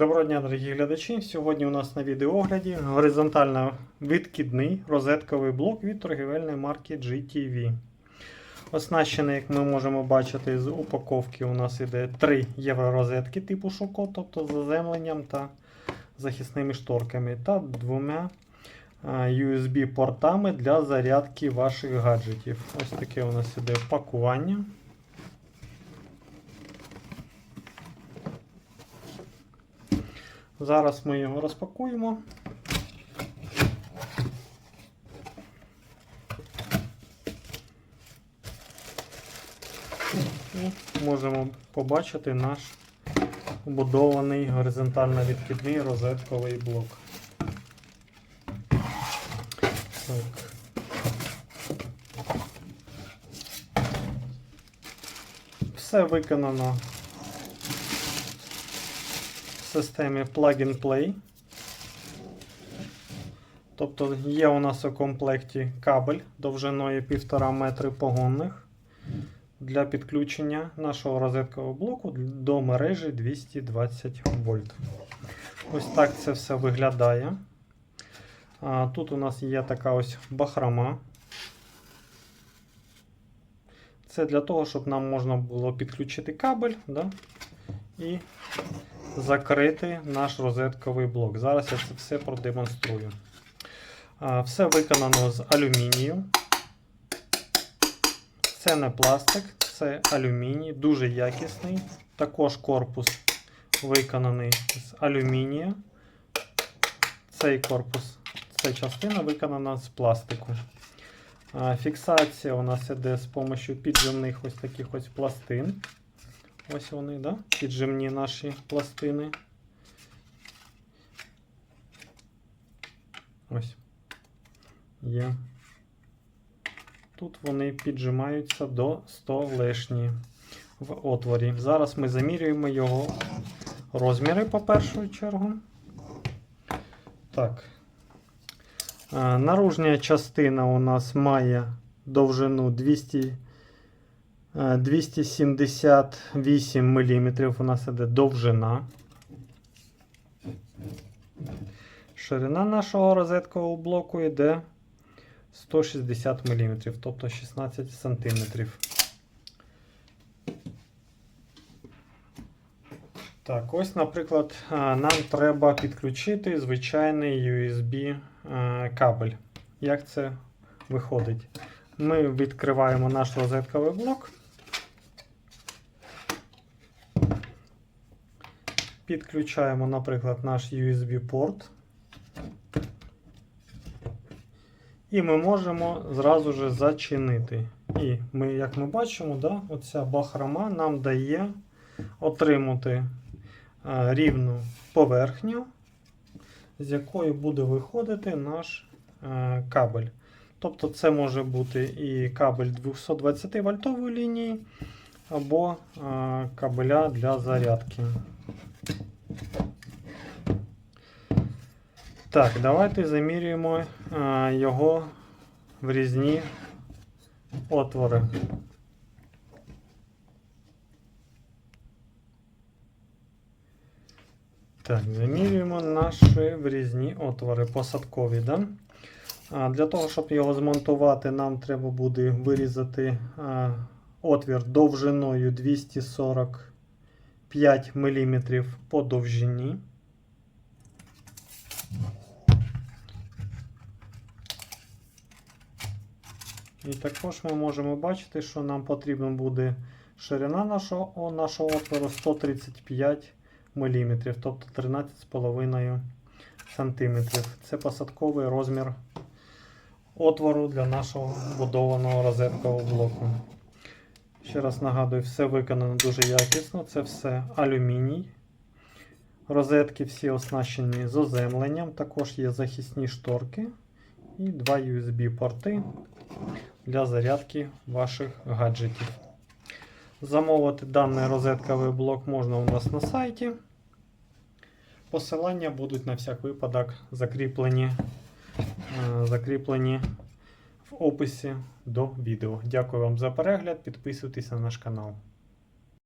Доброго дня, дорогі глядачі. Сьогодні у нас на відеоогляді горизонтально відкидний розетковий блок від торгівельної марки GTV. Оснащений, як ми можемо бачити, з упаковки у нас іде 3 євророзетки типу Шоко, тобто заземленням та захисними шторками, та двома USB-портами для зарядки ваших гаджетів. Ось таке у нас іде пакування. Зараз ми його розпакуємо. І можемо побачити наш вбудований горизонтально відкидний розетковий блок. Так. Все виконано в системі Plug-and-Play. Тобто є у нас у комплекті кабель довжиною 1,5 метри погонних для підключення нашого розеткового блоку до мережі 220 вольт. Ось так це все виглядає. А, Тут у нас є така ось бахрома. Це для того, щоб нам можна було підключити кабель да, і закрити наш розетковий блок. Зараз я це все продемонструю. Все виконано з алюмінію. Це не пластик, це алюміній, дуже якісний. Також корпус виконаний з алюмінія. Цей корпус, ця частина виконана з пластику. Фіксація у нас іде з допомогою піджимних ось таких ось пластин. Ось вони, да? піджимні наші пластини. Ось. Є. Тут вони піджимаються до 100 лишні в отворі. Зараз ми замірюємо його розміри по першу чергу. Так. Наружня частина у нас має довжину 200, а, 278 мм. У нас іде довжина. Ширина нашого розеткового блоку йде 160 мм, тобто 16 см. Так, ось, наприклад, нам треба підключити звичайний USB кабель. Як це виходить? Ми відкриваємо наш розетковий блок. Підключаємо, наприклад, наш USB-порт. І ми можемо зразу же зачинити. І ми, як ми бачимо, да, оця бахрома нам дає отримати а, рівну поверхню, з якої буде виходити наш а, кабель. Тобто це може бути і кабель 220 вольтової лінії, або а, кабеля для зарядки. Так, давайте замірюємо а, його в різні отвори. Так, замірюємо наші врізні отвори посадкові. Да? А, Для того, щоб його змонтувати, нам треба буде вирізати а, отвір довжиною 245 мм по довжині. І також ми можемо бачити, що нам потрібна буде ширина нашого нашого отвору 135 мм, тобто 13,5 см. Це посадковий розмір отвору для нашого будованого розеткового блоку. Ще раз нагадую, все виконано дуже якісно. Це все алюміній. Розетки всі оснащені з оземленням, також є захисні шторки і два USB-порти для зарядки ваших гаджетів. Замовити даний розетковий блок можна у нас на сайті. Посилання будуть на всяк випадок закріплені, е, закріплені в описі до відео. Дякую вам за перегляд. Підписуйтесь на наш канал.